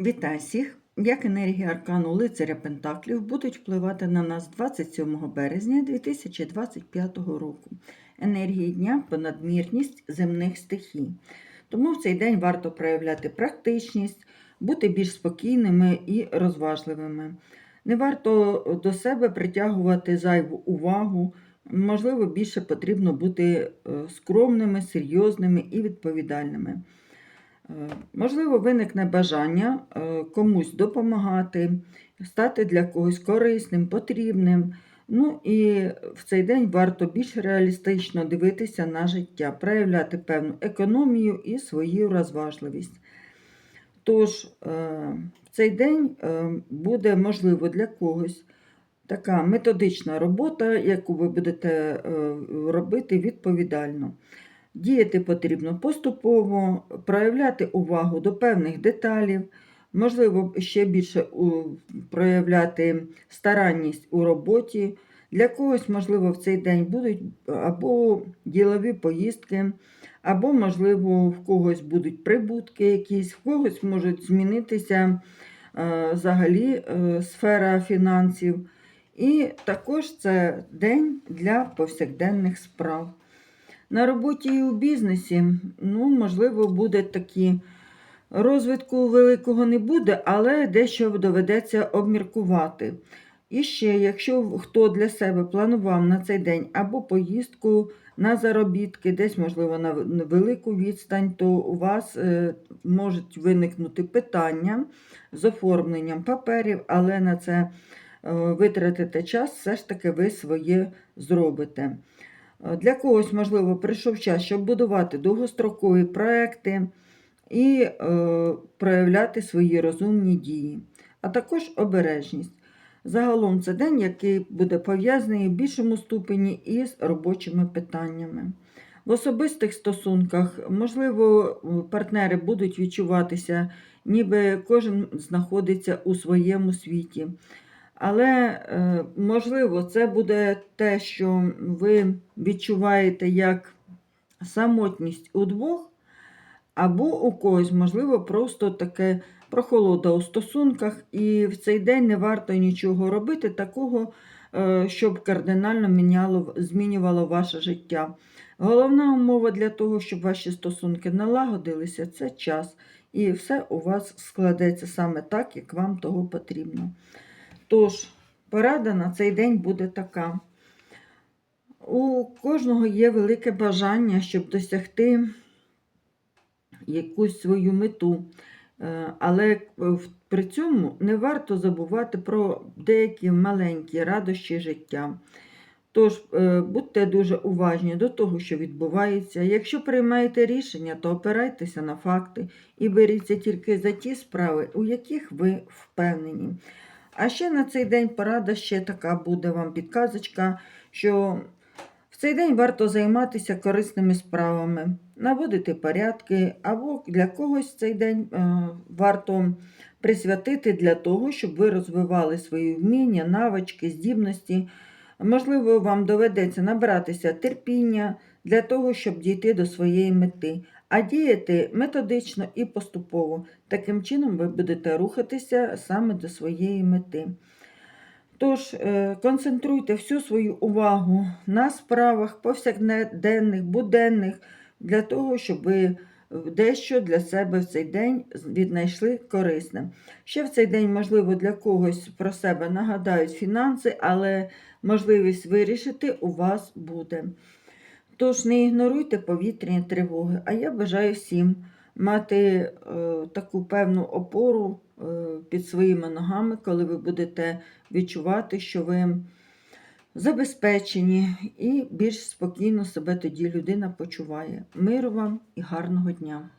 Вітаю всіх! Як енергія аркану лицаря Пентаклів будуть впливати на нас 27 березня 2025 року. Енергії дня понадмірність земних стихій. Тому в цей день варто проявляти практичність, бути більш спокійними і розважливими. Не варто до себе притягувати зайву увагу. Можливо, більше потрібно бути е, скромними, серйозними і відповідальними. Е, Можливо, виникне бажання е, комусь допомагати, стати для когось корисним, потрібним. Ну і в цей день варто більш реалістично дивитися на життя, проявляти певну економію і свою розважливість. Тож, е, в цей день буде можливо для когось така методична робота, яку ви будете робити відповідально. Діяти потрібно поступово, проявляти увагу до певних деталів, можливо, ще більше проявляти старанність у роботі. Для когось, можливо, в цей день будуть або ділові поїздки, або, можливо, в когось будуть прибутки якісь, в когось можуть змінитися е, взагалі е, сфера фінансів. І також це день для повсякденних справ. На роботі і у бізнесі, ну, можливо, буде такі. Розвитку великого не буде, але дещо доведеться обміркувати. І ще, якщо хто для себе планував на цей день або поїздку на заробітки, десь, можливо, на велику відстань, то у вас е, можуть виникнути питання з оформленням паперів, але на це е, витратите час, все ж таки ви своє зробите. Е, Для когось, можливо, прийшов час, щоб будувати довгострокові проекти і е, проявляти свої розумні дії, а також обережність. Загалом це день, який буде пов'язаний в більшому ступені із робочими питаннями. В особистих стосунках, можливо, партнери будуть відчуватися, ніби кожен знаходиться у своєму світі. Але, е, можливо, це буде те, що ви відчуваєте як самотність удвох, або у когось, можливо, просто таке прохолода у стосунках, і в цей день не варто нічого робити такого, е, щоб кардинально міняло, змінювало ваше життя. Головна умова для того, щоб ваші стосунки налагодилися, це час. І все у вас складеться саме так, як вам того потрібно. Тож, порада на цей день буде така. У кожного є велике бажання, щоб досягти якусь свою мету. Е, Але при цьому не варто забувати про деякі маленькі радощі життя. Тож е, будьте дуже уважні до того, що відбувається. Якщо приймаєте рішення, то опирайтеся на факти і беріться тільки за ті справи, у яких ви впевнені. А ще на цей день порада ще така буде вам підказочка, що в цей день варто займатися корисними справами, наводити порядки, або для когось цей день е, варто присвятити для того, щоб ви розвивали свої вміння, навички, здібності. Можливо, вам доведеться набратися терпіння для того, щоб дійти до своєї мети, а діяти методично і поступово. Таким чином ви будете рухатися саме до своєї мети. Тож, е, концентруйте всю свою увагу на справах повсякденних, буденних, для того, щоб ви дещо для себе в цей день віднайшли корисне. Ще в цей день, можливо, для когось про себе нагадають фінанси, але можливість вирішити у вас буде. Тож не ігноруйте повітряні тривоги, а я бажаю всім мати е, таку певну опору е, під своїми ногами, коли ви будете відчувати, що ви забезпечені і більш спокійно себе тоді людина почуває. Миру вам і гарного дня!